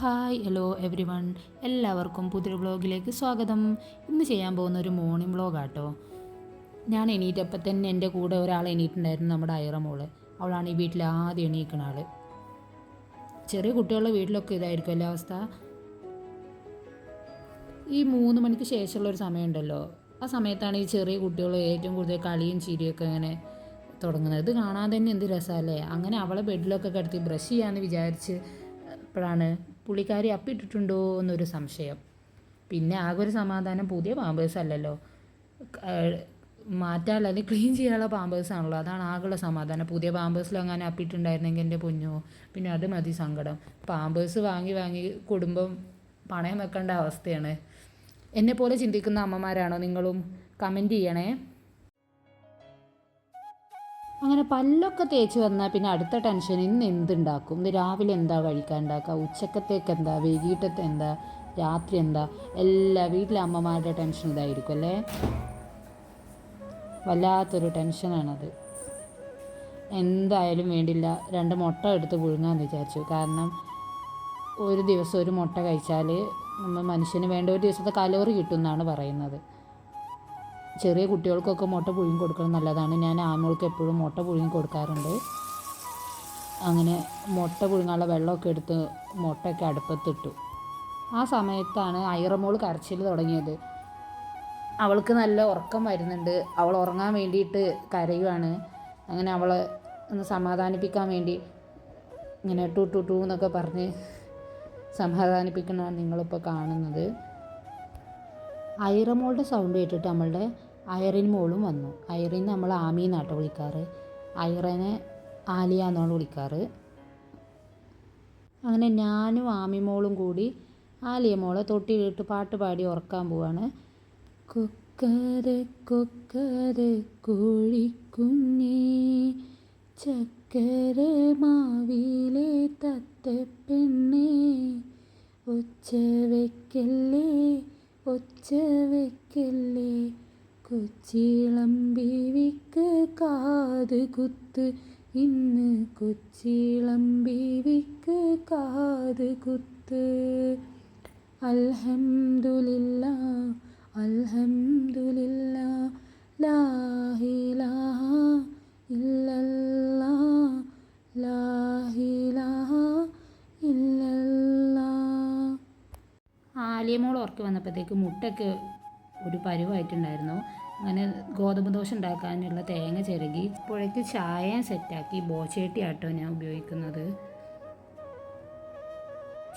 Hi hello every one എല്ലാവർക്കും പുതിയൊരു വ്ളോഗിലേക്ക് സ്വാഗതം. ഇന്ന് ചെയ്യാൻ പോകുന്ന ഒരു മോർണിംഗ് വ്ളോഗാട്ടോ. ഞാൻ എണീറ്റപ്പോൾ തന്നെ എന്റെ കൂടെ ഒരാൾ എണീറ്റുണ്ടായിരുന്നു നമ്മുടെ അയറമോൾ മോൾ. അവളാണ് ഈ വീട്ടിൽ ആദ്യം എണീക്കുന്ന ആൾ ചെറിയ കുട്ടികളുടെ വീട്ടിലൊക്കെ ഇതായിരിക്കും അല്ലേ അവസ്ഥ? ഈ മൂന്ന് മണിക്ക് ശേഷമുള്ള ഒരു സമയമുണ്ടല്ലോ. ആ സമയത്താണ് ഈ ചെറിയ കുട്ടികൾ ഏറ്റവും കൂടുതൽ കളിയും ചിരിയൊക്കെ ഇങ്ങനെ തുടങ്ങുന്നത്. ഇത് കാണാൻ തന്നെ എന്ത് രസമല്ലേ? അങ്ങനെ അവളെ ബെഡിലൊക്കെ കിടത്തി ബ്രഷ് ചെയ്യാമെന്ന് വിചാരിച്ച് അപ്പോഴാണ് പുള്ളിക്കാരി അപ്പിട്ടിട്ടുണ്ടോ എന്നൊരു സംശയം. പിന്നെ ആകെ ഒരു സമാധാനം പുതിയ പാമ്പേഴ്സ് അല്ലല്ലോ. മാറ്റാനുള്ള അല്ലെങ്കിൽ ക്ലീൻ ചെയ്യാനുള്ള പാമ്പേഴ്സ് ആണല്ലോ. അതാണ് ആകെയുള്ള സമാധാനം. പുതിയ പാമ്പേഴ്സിൽ അങ്ങനെ അപ്പിട്ടുണ്ടായിരുന്നെങ്കിൽ എന്റെ പൊന്നോ. പിന്നെ അത് മതി സങ്കടം. പാമ്പേഴ്സ് വാങ്ങി വാങ്ങി കുടുംബം പണയം വെക്കേണ്ട അവസ്ഥയാണ്. എന്നെപ്പോലെ ചിന്തിക്കുന്ന അമ്മമാരാണോ നിങ്ങളും? കമന്റ് ചെയ്യണേ. അങ്ങനെ പല്ലൊക്കെ തേച്ച് വന്നാൽ പിന്നെ അടുത്ത ടെൻഷൻ ഇന്ന് എന്തുണ്ടാക്കും? ഇന്ന് രാവിലെ എന്താ കഴിക്കാൻ ഉണ്ടാക്കുക? ഉച്ചക്കത്തേക്ക് എന്താ? വൈകിട്ടത്തെ എന്താ? രാത്രി എന്താ? എല്ലാ വീട്ടിലെ അമ്മമാരുടെ ടെൻഷൻ ഇതായിരിക്കും അല്ലേ? വല്ലാത്തൊരു ടെൻഷനാണത് എന്തായാലും വേണ്ടില്ല. രണ്ട് മുട്ട എടുത്ത് പുഴുങ്ങാമെന്ന് വിചാരിച്ചു. കാരണം ഒരു ദിവസം ഒരു മുട്ട കഴിച്ചാൽ നമ്മൾ മനുഷ്യന് വേണ്ട ഒരു ദിവസത്തെ കലോറി കിട്ടും എന്നാണ് പറയുന്നത്. ചെറിയ കുട്ടികൾക്കൊക്കെ മുട്ട പുഴുങ്ങി കൊടുക്കണം നല്ലതാണ്. ഞാൻ ആമകൾക്ക് എപ്പോഴും മുട്ട പുഴുങ്ങി കൊടുക്കാറുണ്ട്. അങ്ങനെ മുട്ട പുഴുങ്ങാനുള്ള വെള്ളമൊക്കെ എടുത്ത് മുട്ടയൊക്കെ അടുപ്പത്തിട്ടു. ആ സമയത്താണ് ഐറമോൾ കരച്ചിൽ തുടങ്ങിയത്. അവൾക്ക് നല്ല ഉറക്കം വരുന്നുണ്ട്. അവൾ ഉറങ്ങാൻ വേണ്ടിയിട്ട് കരയുവാണ്. അങ്ങനെ അവളെ ഒന്ന് സമാധാനിപ്പിക്കാൻ വേണ്ടി ഇങ്ങനെ ടു ടു ടു എന്നൊക്കെ പറഞ്ഞ് സമാധാനിപ്പിക്കണമാണ് നിങ്ങളിപ്പോൾ കാണുന്നത്. ഐറമോളുടെ സൗണ്ട് കേട്ടിട്ട് നമ്മളുടെ ഐറിൻ മോളും വന്നു. ഐറിൻ നമ്മൾ ആമി എന്നാട്ടോ വിളിക്കാറ്. ഐറനെ ആലിയ എന്നാണ് വിളിക്കാറ്. അങ്ങനെ ഞാനും ആമി മോളും കൂടി ആലിയ മോളെ തൊട്ടിലിട്ട് പാട്ട് പാടി ഉറക്കാൻ പോവാണ്. കൊക്കര കൊക്കര കോഴിക്കുഞ്ഞേ ചക്കര മാവിലെ തത്തപ്പെണ്ണേ ഒച്ച വെക്കല്ലേ ഒച്ച വെക്കല്ലേ കൊച്ചിളം ബീവിക്ക് കാത് കുത്ത്. ഇന്ന് കൊച്ചിളം ബീവിക്ക് കാത് കുത്ത്. അൽഹംദുലില്ല അൽഹംദുലില്ല ഇല്ലല്ലാ ആലിയമോൾ ഓർക്ക് വന്നപ്പോഴത്തേക്ക് മുട്ടൊക്കെ ഒരു പരുവായിട്ടുണ്ടായിരുന്നു. അങ്ങനെ ഗോതമ്പ് ദോശ ഉണ്ടാക്കാനുള്ള തേങ്ങ ചിരകി പുഴയ്ക്ക് ചായ സെറ്റാക്കി ബോച്ചേട്ടി ആട്ടോ ഞാൻ ഉപയോഗിക്കുന്നത്.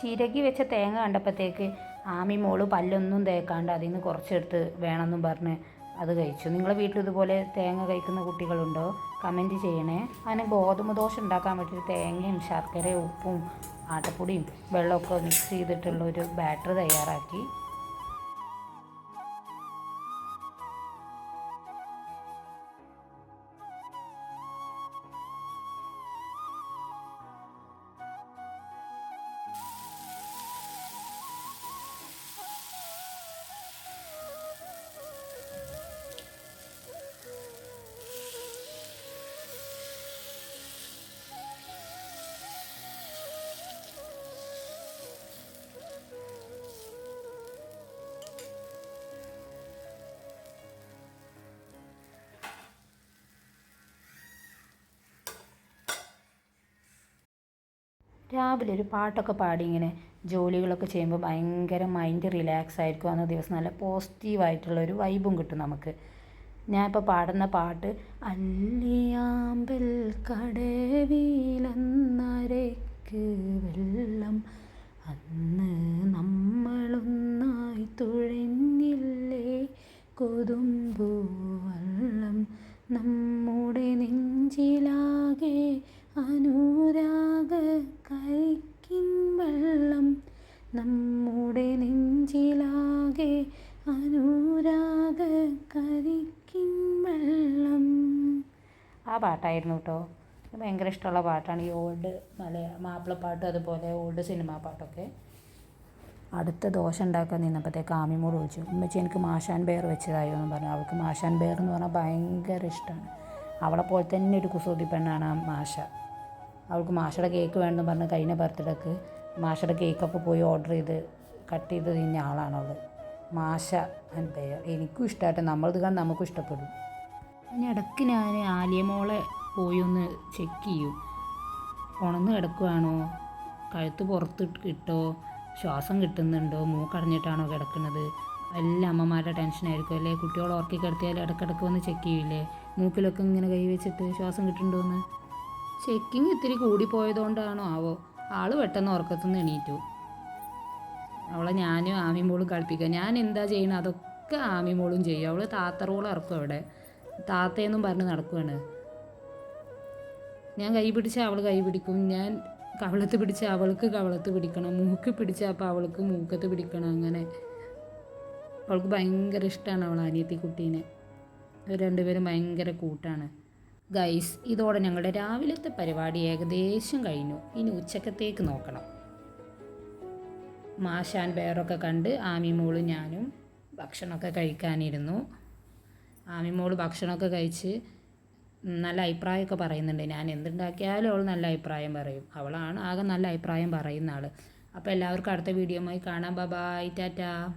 ചിരകി വെച്ച തേങ്ങ കണ്ടപ്പോഴത്തേക്ക് ആമി മോൾ പല്ലൊന്നും തേക്കാണ്ട് അതിൽ നിന്ന് കുറച്ചെടുത്ത് വേണമെന്നും പറഞ്ഞ് അത് കഴിച്ചു. നിങ്ങളെ വീട്ടിൽ ഇതുപോലെ തേങ്ങ കഴിക്കുന്ന കുട്ടികളുണ്ടോ? കമന്റ് ചെയ്യണേ. അങ്ങനെ ഗോതമ്പ് ദോശ ഉണ്ടാക്കാൻ വേണ്ടിയിട്ട് തേങ്ങയും ശർക്കരയും ഉപ്പും ആട്ടപ്പൊടിയും വെള്ളമൊക്കെ മിക്സ് ചെയ്തിട്ടുള്ള ഒരു ബാറ്റർ തയ്യാറാക്കി. രാവിലെ ഒരു പാട്ടൊക്കെ പാടി ഇങ്ങനെ ജോലികളൊക്കെ ചെയ്യുമ്പോൾ ഭയങ്കര മൈൻഡ് റിലാക്സ് ആയിരിക്കും. അന്ന് ദിവസം നല്ല പോസിറ്റീവായിട്ടുള്ള ഒരു വൈബും കിട്ടും നമുക്ക്. ഞാൻ ഇപ്പോൾ പാടുന്ന പാട്ട് അല്ലിയാമ്പിൽ കടവിലന്നരയ്ക്ക് വെള്ളം അന്ന് നമ്മളൊന്നായി തുഴഞ്ഞില്ലേ കൊതുമ്പു വള്ളം നമ്മുടെ നെഞ്ചിലാകെ അനുരാഗ കരിക്കിൻ വെള്ളം നമ്മുടെ നെഞ്ചിലാകെ അനുരാഗ കരിക്കിൻ വെള്ളം. ആ പാട്ടായിരുന്നു കേട്ടോ. ഭയങ്കര ഇഷ്ടമുള്ള പാട്ടാണ് ഈ ഓൾഡ് മലയാ മാപ്പിളപ്പാട്ട് അതുപോലെ ഓൾഡ് സിനിമാ പാട്ടൊക്കെ. അടുത്ത ദോശ ഉണ്ടാക്കാൻ നിന്നപ്പോഴത്തേക്ക് ആമിമോട് ചോദിച്ചു ഉമ്മച്ചി എനിക്ക് മാഷാൻ ബെയർ വെച്ചതായോ? എന്ന് പറഞ്ഞു. അവൾക്ക് മാഷാൻ ബെയർ എന്ന് പറഞ്ഞാൽ ഭയങ്കര ഇഷ്ടമാണ്. അവളെ പോലെ തന്നെ ഒരു കുസൂതി പെണ്ണാണ് ആ മാഷ. അവൾക്ക് മാഷയുടെ കേക്ക് വേണമെന്ന് പറഞ്ഞ് കഴിഞ്ഞ ബർത്ത്ഡേക്ക് മാഷയുടെ കേക്കൊക്കെ പോയി ഓർഡർ ചെയ്ത് കട്ട് ചെയ്ത് തിന്ന ആളാണവൾ മാഷ എന്റെ പേര്. എനിക്കും ഇഷ്ടമായിട്ട് നമ്മളിത് കാണാൻ നമുക്കും ഇഷ്ടപ്പെടും. ഇനി ഇടയ്ക്ക് ഞാൻ ആലിയമോളെ പോയി ഒന്ന് ചെക്ക് ചെയ്യും. ഉണന്ന് കിടക്കുവാണോ? കഴുത്ത് പുറത്ത് ഇട്ടോ ശ്വാസം കിട്ടുന്നുണ്ടോ? മൂക്കടഞ്ഞിട്ടാണോ കിടക്കുന്നത്? എല്ലാ അമ്മമാരുടെ ടെൻഷനായിരിക്കും അല്ലേ? കുട്ടികൾ ഉറക്കി കിടത്തിയാൽ ഇടയ്ക്കിടയ്ക്ക് വന്ന് ചെക്ക് ചെയ്യില്ലേ മൂക്കിലൊക്കെ ഇങ്ങനെ കൈവച്ചിട്ട് ശ്വാസം കിട്ടുന്നുണ്ടോയെന്ന് ചെക്കിങ് ഇത്തിരി കൂടിപ്പോയതുകൊണ്ടാണോ ആവോ? ആൾ പെട്ടെന്ന് ഉറക്കത്തുനിന്ന് എണീറ്റു. അവളെ ഞാനും ആമിമോളും കളിപ്പിക്കുക. ഞാൻ എന്താ ചെയ്യണം? അതൊക്കെ ആമിമോളും ചെയ്യും. അവൾ താത്ത റോൾ ഇറക്കും അവിടെ. താത്തയെന്നും പറഞ്ഞ് നടക്കുവാണ്. ഞാൻ കൈ പിടിച്ചാൽ അവൾ കൈ പിടിക്കും. ഞാൻ കവളത്ത് പിടിച്ചാൽ അവൾക്ക് കവളത്ത് പിടിക്കണം. മൂക്ക് പിടിച്ചാൽ അപ്പോൾ അവൾക്ക് മൂക്കത്ത് പിടിക്കണം. അങ്ങനെ. അവൾക്ക് ഭയങ്കര ഇഷ്ടമാണ് അവൾ അനിയത്തി കുട്ടീനെ രണ്ടുപേരും ഭയങ്കര കൂട്ടാണ്. ഗൈസ് ഇതോടെ ഞങ്ങളുടെ രാവിലത്തെ പരിപാടി ഏകദേശം കഴിഞ്ഞു. ഇനി ഉച്ചക്കത്തേക്ക് നോക്കണം. മാഷാൻ പേരൊക്കെ കണ്ട് ആമിമോളും ഞാനും ഭക്ഷണമൊക്കെ കഴിക്കാനിരുന്നു. ആമിമോൾ ഭക്ഷണമൊക്കെ കഴിച്ച് നല്ല അഭിപ്രായമൊക്കെ പറയുന്നുണ്ട്. ഞാൻ എന്തുണ്ടാക്കിയാലും അവൾ നല്ല അഭിപ്രായം പറയും. അവളാണ് ആകെ നല്ല അഭിപ്രായം പറയുന്ന ആൾ അപ്പോൾ എല്ലാവർക്കും അടുത്ത വീഡിയോയുമായി കാണാം. ബൈ ടാറ്റാ